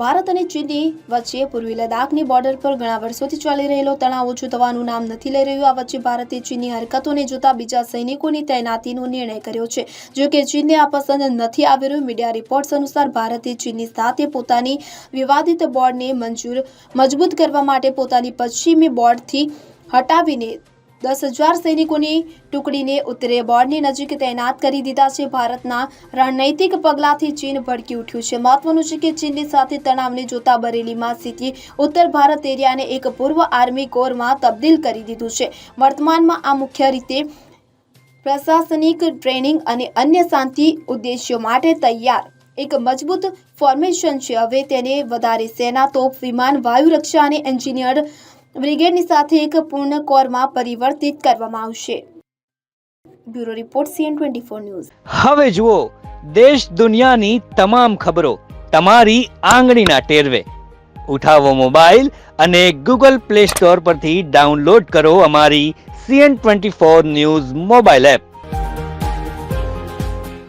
ભારત અને ચીનની વચ્ચે પૂર્વી લદ્દાખની બોર્ડર પર ઘણા વર્ષોથી ચાલી રહેલો તણાવ ઓછું થવાનું નામ નથી લઈ રહ્યું. આ વચ્ચે ભારતે ચીનની હરકતોને જોતા બીજા સૈનિકોની તૈનાતીનો નિર્ણય કર્યો છે. જો કે ચીનને આ પસંદ નથી આવી રહ્યું, મીડિયા રિપોર્ટ્સ અનુસાર ભારતે ચીનની સાથે પોતાની વિવાદિત બોર્ડને મંજૂર, મજબૂત કરવા માટે પોતાની પશ્ચિમી બોર્ડથી હટાવીને દસ હજાર સૈનિકોની ટુકડીને ઉત્તરે બોર્ડની નજીક તૈનાત કરી દીધા છે. ભારતના રણનૈતિક પગલાંથી ચીન ભડકી ઉઠ્યું છે. મહત્વનું છે કે ચીનની સાથે તણાવને જોતા બરેલીમાં સ્થિતિ ઉત્તર ભારત એરિયાને એક પૂર્વ આર્મી કોરમાં તબદીલ કરી દીધું છે. વર્તમાનમાં આ મુખ્ય રીતે પ્રશાસનિક ટ્રેનિંગ અને અન્ય શાંતિ ઉદ્દેશ્યો માટે તૈયાર એક મજબૂત ફોર્મેશન છે. હવે તેને વધારે સેના, તોપ, વિમાન વાયુ રક્ષા અને એન્જિનિયર્ડ બ્રિગેડની સાથે એક પૂર્ણ કોરમાં પરિવર્તિત કરવામાં આવશે. Bureau report CN twenty four news. હવે જુઓ, દેશ દુનિયાની તમામ ખબરો તમારી આંગળીના ટેરવે. ઉઠાવો મોબાઈલ અને ગૂગલ પ્લે સ્ટોર પરથી ડાઉનલોડ કરો અમારી CN twenty four news mobile app.